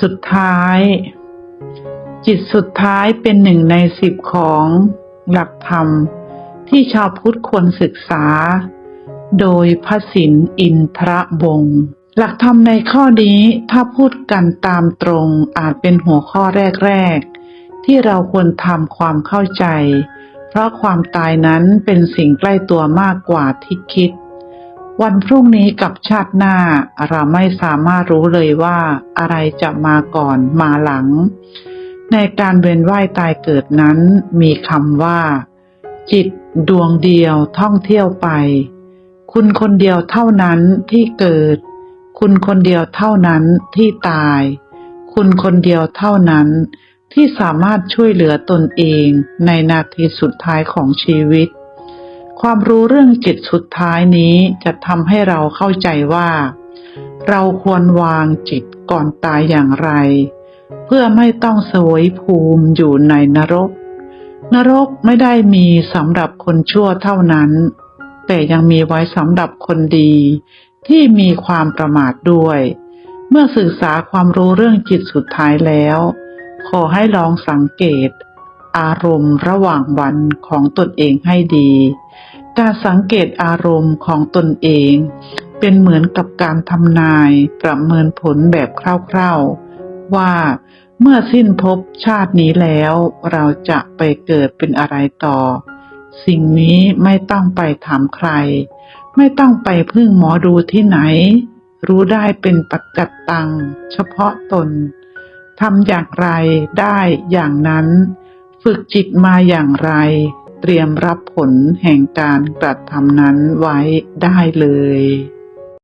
สุดท้าย จิตสุดท้ายเป็นหนึ่งในสิบของหลักธรรมที่ชาวพุทธควรศึกษา โดยพระสินอินทรวงหลักธรรมในข้อนี้ถ้าพูดกันตามตรงอาจเป็นหัวข้อแรก ๆ ที่เราควรทำความเข้าใจ เพราะความตายนั้นเป็นสิ่งใกล้ตัวมากกว่าที่คิด วันพรุ่งนี้กับชาติหน้า เราไม่สามารถรู้เลยว่าอะไรจะมาก่อนมาหลัง ในการเวียนว่ายตายเกิดนั้น มีคำว่า จิตดวงเดียวท่องเที่ยวไป คุณคนเดียวเท่านั้นที่เกิด คุณคนเดียวเท่านั้นที่ตาย คุณคนเดียวเท่านั้นที่สามารถช่วยเหลือตนเองในนาทีสุดท้ายของชีวิต ความรู้เรื่องจิตสุดท้ายนี้จะทำให้เราเข้าใจว่า เราควรวางจิตก่อนตายอย่างไร เพื่อไม่ต้องเสวยภูมิอยู่ในนรก นรกไม่ได้มีสำหรับคนชั่วเท่านั้น แต่ยังมีไว้สำหรับคนดีที่มีความประมาทด้วย เมื่อศึกษาความรู้เรื่องจิตสุดท้ายแล้ว ขอให้ลองสังเกต อารมณ์ระหว่างวันของตนเองให้ดี การสังเกตอารมณ์ของตนเอง เป็นเหมือนกับการทำนายประเมินผลแบบคร่าวๆ ว่าเมื่อสิ้นภพชาตินี้แล้ว เราจะไปเกิดเป็นอะไรต่อ สิ่งนี้ไม่ต้องไปถามใคร ไม่ต้องไปพึ่งหมอดูที่ไหน รู้ได้เป็นปัจจัตตัง เฉพาะตนทำอย่างไรได้อย่างนั้น ฝึกจิตมาอย่างไร เตรียมรับผลแห่งการกระทำนั้นไว้ได้เลย